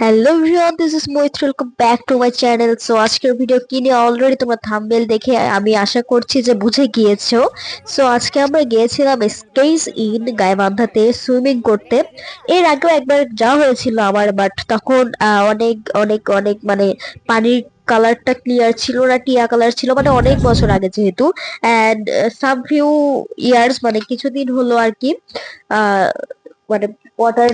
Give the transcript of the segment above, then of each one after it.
Hello everyone this is Maitra welcome back to my channel so আজকের video কি নিয়ে? Already তোমরা thumbnail দেখে আমি আশা করছি যে বুঝে গিয়েছো। সো আজকে আমরা গিয়েছিলাম স্কেইস ইন গাইবান্ধাতে সুইমিং করতে। এর আগেও একবার যাওয়া হয়েছিল আমার বাট তখন অনেক অনেক অনেক মানে পানির কালারটা ক্লিয়ার ছিল না, টিয়া কালার ছিল মানে অনেক বছর আগে যেহেতু। অ্যান্ড সাম ফিউ ইয়ার্স মানে কিছুদিন হলো আর কি মানে ওয়াটার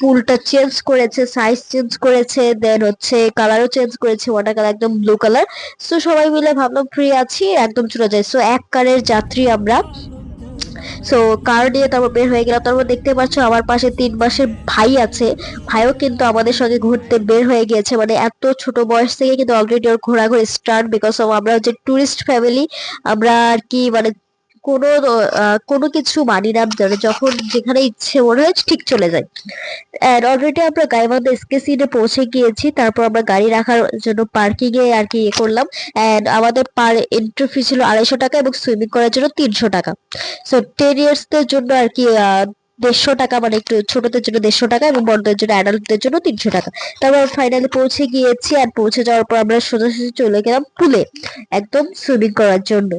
পুলটা চেঞ্জ করেছে সাইজ চেঞ্জ করেছে দেন হচ্ছে কালারও চেঞ্জ করেছে ওয়াটার কালার একদম ব্লু কালার সো সবাই মিলে ভাবলাম ফ্রি আছি, একদম চলে যাই। সো এক কারের যাত্রী আমরা। সো কার নিয়ে তারপর বের হয়ে গেলাম। তারপর দেখতে পাচ্ছ আমার পাশে তিন মাসের ভাই আছে। ভাইও কিন্তু আমাদের সঙ্গে ঘুরতে বের হয়ে গিয়েছে। মানে এত ছোট বয়স থেকে কিন্তু অলরেডি ওর ঘোরাঘুরি স্টার্ট বিকজ অফ আমরা হচ্ছে টুরিস্ট ফ্যামিলি আমরা আর কি মানে কোনো কোনো কিছু মানি না মানে যখন যেখানে ইচ্ছে মনে হয় ঠিক চলে যায়। অ্যান্ড অলরেডি আমরা গাইবান্ধা এসকেসিনে পৌঁছে গিয়েছি, তারপর আমরা গাড়ি রাখার জন্য পার্কিং এ আর কি ইয়ে করলাম। অ্যান্ড আমাদের পার এন্ট্রি ফি ছিল আড়াইশো টাকা এবং সুইমিং করার জন্য তিনশো টাকা। সো টেন ইয়ার্সদের জন্য আর কি দেড়শো টাকা মানে একটু ছোটদের জন্য দেড়শো টাকা এবং বড়দের জন্য অ্যাডাল্টদের জন্য তিনশো টাকা। তারপর ফাইনালি পৌঁছে গিয়েছি আর পৌঁছে যাওয়ার পর আমরা সোজাসুজি চলে গেলাম পুলে একদম সুইমিং করার জন্য।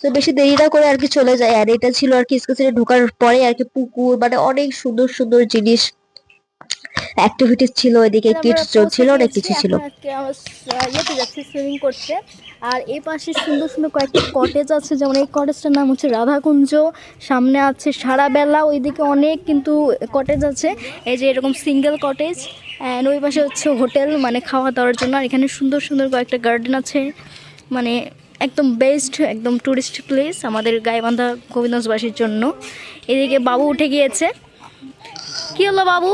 তো বেশি দেরি না করে আর কি চলে যায় আর এটা ছিল আর কি স্কুল ঢোকার পরে আর কি পুকুর মানে অনেক সুন্দর সুন্দর জিনিস অ্যাক্টিভিটিস ছিল আমরা কিডস জোন ছিল অনেক কিছু ছিল। ইয়েতে যাচ্ছি সুইমিং করতে। আর এই পাশে সুন্দর সুন্দর কয়েকটা কটেজ আছে যেমন এই কটেজটার নাম হচ্ছে রাধাকুঞ্জ। সামনে আছে সারা বেলা ওইদিকে অনেক কিন্তু কটেজ আছে। এই যে এরকম সিঙ্গেল কটেজ অ্যান্ড ওই পাশে হচ্ছে হোটেল মানে খাওয়া দাওয়ার জন্য। আর এখানে সুন্দর সুন্দর কয়েকটা গার্ডেন আছে। মানে একদম বেস্ট একদম টুরিস্ট প্লেস আমাদের গাইবান্ধা গোবিন্দবাসীর জন্য। এদিকে বাবু উঠে গিয়েছে। কি হলো বাবু?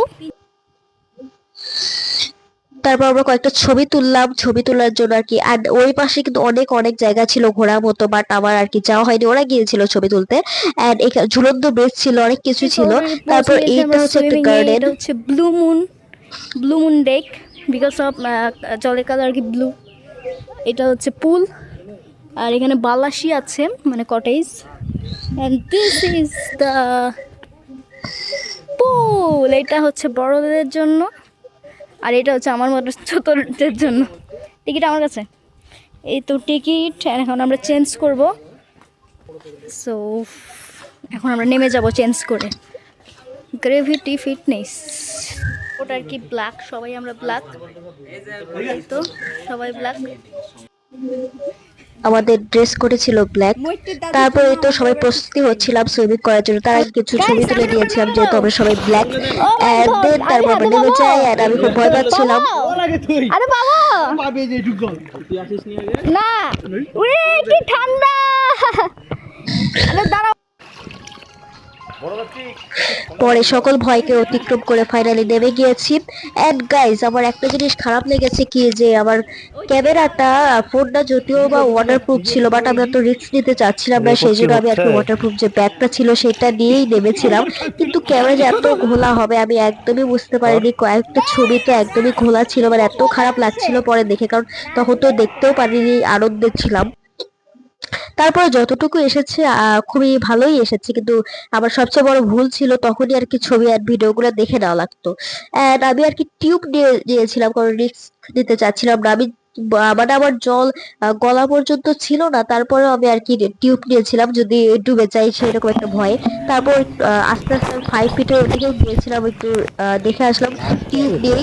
তারপর আমরা কয়েকটা ছবি তুললাম ছবি তোলার জন্য আর কি। আর ওই পাশে কিন্তু অনেক অনেক জায়গা ছিল ঘোরার মতো বাট আমার আর কি যাওয়া হয়নি। ওরা গিয়েছিল ছবি তুলতে। এখানে ঝুলন্ত ব্রিজ ছিল অনেক কিছু ছিল। তারপর এইটা হচ্ছে একটা গার্ডেন হচ্ছে blue moon blue moon deck because of জলের কালার কি ব্লু এটা হচ্ছে পুল আর এখানে বালাসি আছে মানে cottage and this is the pool এটা হচ্ছে বড়দের জন্য। আর এটা হচ্ছে আমার মতো চতুর্থের জন্য। টিকিট আমার কাছে। এই তো টিকিট এখন আমরা চেঞ্জ করব। সো এখন আমরা নেমে যাব চেঞ্জ করে। গ্রেভিটি ফিটনেস ওটা আর কি ব্ল্যাক সবাই আমরা ব্ল্যাক তো, সবাই ব্ল্যাক আমাদের ড্রেস করেছিল ছিল ব্ল্যাক তারপরে তো সবাই প্রস্তুতি হচ্ছিলাম সুইমিং করার জন্য। তার আগে কিছু ছবি তুলে দিয়েছিলাম যেহেতু আমরা সবাই ব্ল্যাক অ্যান্ড দেন তারপর আমরা নেমে যাই আর আমি খুব ভয় পাচ্ছিলাম। আরে বাবা। না উড়ে কি ঠান্ডা পরে সকল ভয়কে অতিক্রম করে ফাইনালি নেমে গিয়েছি। এন্ড গাইজ আমার একটা জিনিস খারাপ লেগেছে কি যে আমার ক্যামেরাটা ফোনটা যদিও বা ওয়াটারপ্রুফ ছিল বাট আমরা তো রিস্ক নিতে চাচ্ছিলাম না সেই জন্য আমি একটা ওয়াটারপ্রুফ যে ব্যাগটা ছিল সেটা নিয়েই নেমেছিলাম। কিন্তু ক্যামেরা যে এত ঘোলা হবে আমি একদমই বুঝতে পারিনি। কয়েকটা ছবি তো একদমই ঘোলা ছিল মানে এত খারাপ লাগছিল পরে দেখে কারণ তখন তো দেখতেও পারিনি আনন্দে ছিলাম। তারপরে যতটুকু এসেছে খুবই ভালোই এসেছে। কিন্তু আমার সবচেয়ে বড় ভুল ছিল তখনই আর কি ছবি আর ভিডিওগুলো দেখে নেওয়া লাগতো। এন্ড আমি আর কি টিউব নিয়ে নিয়েছিলাম কারণ রিস্ক নিতে চাচ্ছিলাম না। আমি মানে আমার জল গলা পর্যন্ত ছিল না তারপরেও আমি আর কি টিউব নিয়েছিলাম যদি ডুবে যাই সেরকম একটা ভয়ে। তারপর আস্তে আস্তে ফাইভ ফিটের ওদিকেও গিয়েছিলাম একটু দেখে আসলাম টিউব নিয়ে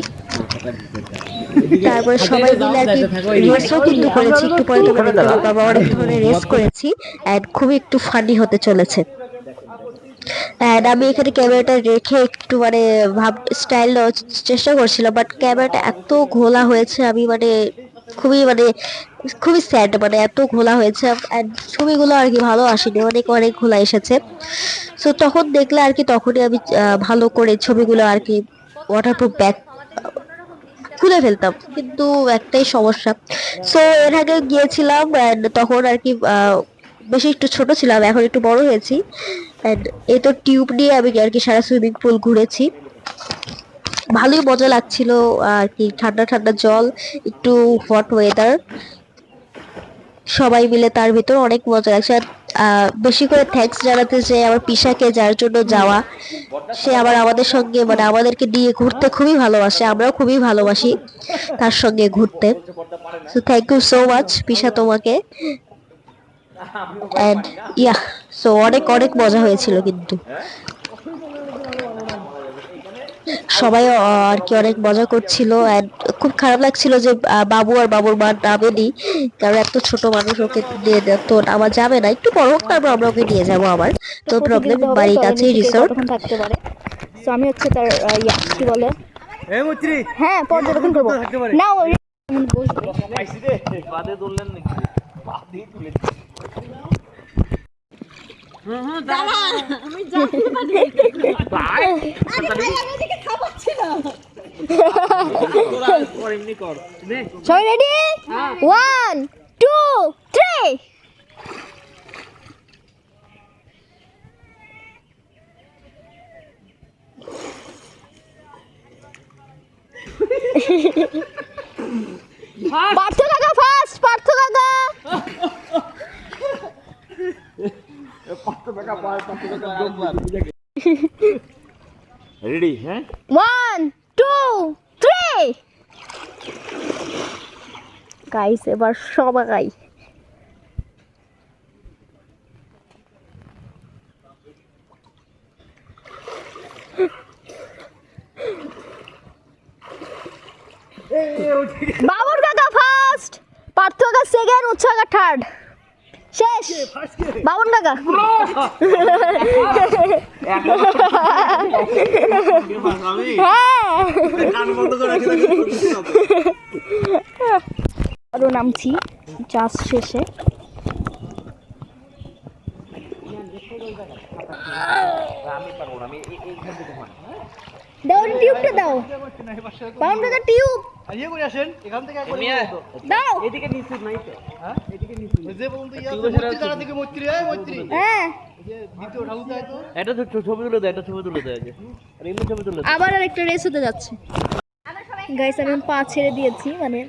তারপরে সবাই মিলে আর কি রেসও কিন্তু করেছি একটু পরে তোমরা দেখতে পাবো অনেক ধরনের রেস করেছি এন্ড খুবই একটু ফানি হতে চলেছে। এন্ড আমি এখানে ক্যামেরাটা রেখে একটু মানে ভাব স্টাইল চেষ্টা করছিলাম বাট ক্যামেরাটা এত ঘোলা হয়েছে আমি মানে খুবই মানে খুবই স্যাড মানে এত ঘোলা হয়েছে এন্ড ছবিগুলো আর কি ভালো আসেনি, অনেক অনেক ঘোলা এসেছে। সো তখন দেখলে আর কি তখনই আমি ভালো করে ছবিগুলো আর কি ওয়াটারপ্রুফ ব্যাগ খুলে ফেলতাম, কিন্তু একটাই সমস্যা। সো এর আগে গিয়েছিলাম and তখন আর কি বেশি একটু ছোট ছিলাম, এখন একটু বড় হয়েছি। And এই তো টিউব নিয়ে আমি আর কি সারা সুইমিং পুল ঘুরেছি। ভালোই মজা লাগছিল, আর কি, ঠান্ডা ঠান্ডা জল, একটু হট ওয়েদার সবাই মিলে তার ভিতর অনেক মজা লাগছে। আর বেশি করে থ্যাঙ্কস জানাতে চাই আমার পিসাকে যার জন্য যাওয়া, সে আবার আমাদের সঙ্গে মানে আমাদেরকে নিয়ে ঘুরতে খুবই ভালোবাসে, আমরাও খুবই ভালোবাসি তার সঙ্গে ঘুরতে। So thank you so much পিসা তোমাকে। অ্যান্ড ইয়া সো অনেক অনেক মজা হয়েছিল কিন্তু। সবাই আর কি অনেক মজা করছিল অ্যান্ড খুব খারাপ লাগছিল যে বাবু আর বাবুর মা নামেনি কারণ এত ছোট মানুষ ওকে নিয়ে তো আমার যাবে না একটু বড় হোক তারপর আমরা ওকে নিয়ে যাব আবার তো প্রবলেম বাড়ির কাছেই রিসোর্ট থাকতে পারে তো আমি হচ্ছে তার ইয়া কি বলে এই মৈত্রী হ্যাঁ পর্যবেক্ষণ করব। না ওই আমি বসবো পাইছি রে বাদে কর নে সবাই ready one two three Partha কাকা। ফার্স্ট পার্থ কাকা রেডি হ্যাঁ ওয়ান টু থ্রি গাইস এবার সবাই। বাবুর কাকা ফার্স্ট পার্থ কাকা সেকেন্ড উৎস কাকা থার্ড শেষ। বাবুর কাকা। হ্যাঁ। রাখি নামছি চাষ শেষে। দাও টিউবটা দাও। বাউন কাকা টিউব। ইয়ে করে আসেন? এখান থেকে দাও। এদিকে নিচে নাই তো হ্যাঁ? এদিকে নিচে। যে বলুন তো ইয়া মৈত্রী তারা থেকে মৈত্রী এই মৈত্রী। হ্যাঁ। এই যে দ্বিতীয় ঠাকুর তাই তো। এটা ছবি তুলে দেয় এটা ছবি তুলে দেয় আর এমনি ছবি তুলে আবার আর একটা রেস হতে যাচ্ছে। গাইস আমি পা ছেড়ে দিয়েছি মানে।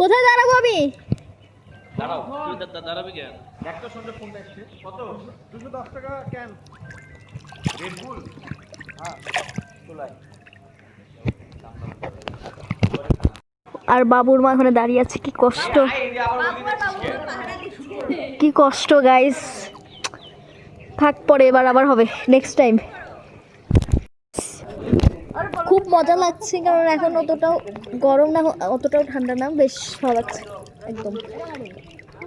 কোথায় দাঁড়াবো আমি? দাঁড়াও দাঁড়াবি কেন? একটা সঙ্গে ফোনটা এসছে কত? দুশো দশ টাকা চলাই আর বাবুর মা ওখানে দাঁড়িয়ে আছে, কি কষ্ট। কি কষ্ট গাইস থাক, পরে এবার আবার হবে। নেক্সট টাইম খুব মজা লাগছে, কারণ এখন অতটাও গরম না, অতটাও ঠান্ডা না, বেশ ভালো লাগছে, একদম।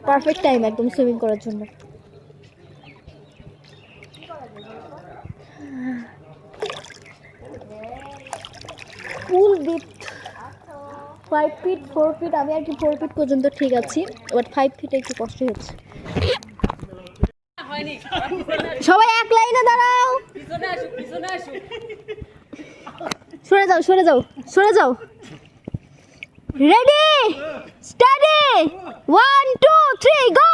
পারফেক্ট টাইম একদম সুইমিং করার জন্য। ফুল বিট ফাইভ ফিট ফোর ফিট আমি আর কি ফোর ফিট পর্যন্ত ঠিক আছি বাট ফাইভ ফিটে একটু কষ্ট হচ্ছে। সবাই এক লাইনে দাঁড়াও। সরে যাও সরে যাও সরে যাও। Ready steady one two three go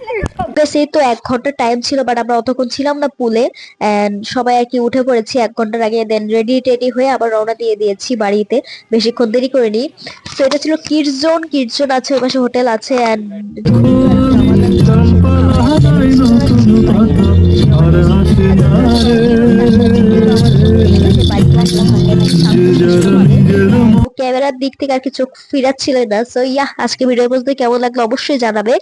বেশ এই তো এক ঘণ্টা টাইম ছিল বাট আমরা অতক্ষণ ছিলাম না পুলে এন্ড সবাই আর কি উঠে পড়েছি এক ঘণ্টার আগে দেন রেডি টেডি হয়ে আবার রওনা দিয়ে দিয়েছি বাড়িতে। বেশিক্ষণ দেরি করিনি। তো এটা ছিল কিডস জোন কিডস জোন আছে ওই পাশে হোটেল আছে এন্ড ক্যামেরার দিক থেকে আর কি চোখ ফিরাচ্ছিলেন না সো ইয়া আজকে ভিডিও বলতে কেমন লাগল অবশ্যই জানাবে।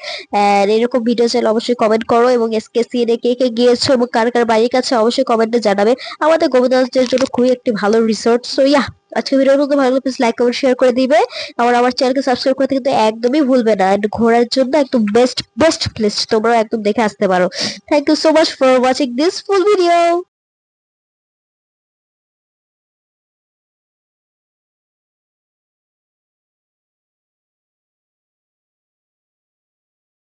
আর এরকম ভিডিও চাইলে অবশ্যই কমেন্ট করো এবং এসকে সিএনএ কে কে গিয়েছো এবং কার কার বাড়ির কাছে অবশ্যই কমেন্টে জানাবে। আমাদের গোবিন্দগঞ্জের জন্য খুবই একটি ভালো রিসোর্ট সো ইয়া আজকে ভিডিও বলতে ভালো প্লিজ লাইক কমেন্ট শেয়ার করে দিবে। আর আমার চ্যানেলকে সাবস্ক্রাইব করতে কিন্তু একদমই ভুলবে না এন্ড ঘোরার জন্য একদম বেস্ট বেস্ট প্লেস তোমরাও একদম দেখে আসতে পারো। Thank you so much for watching this full video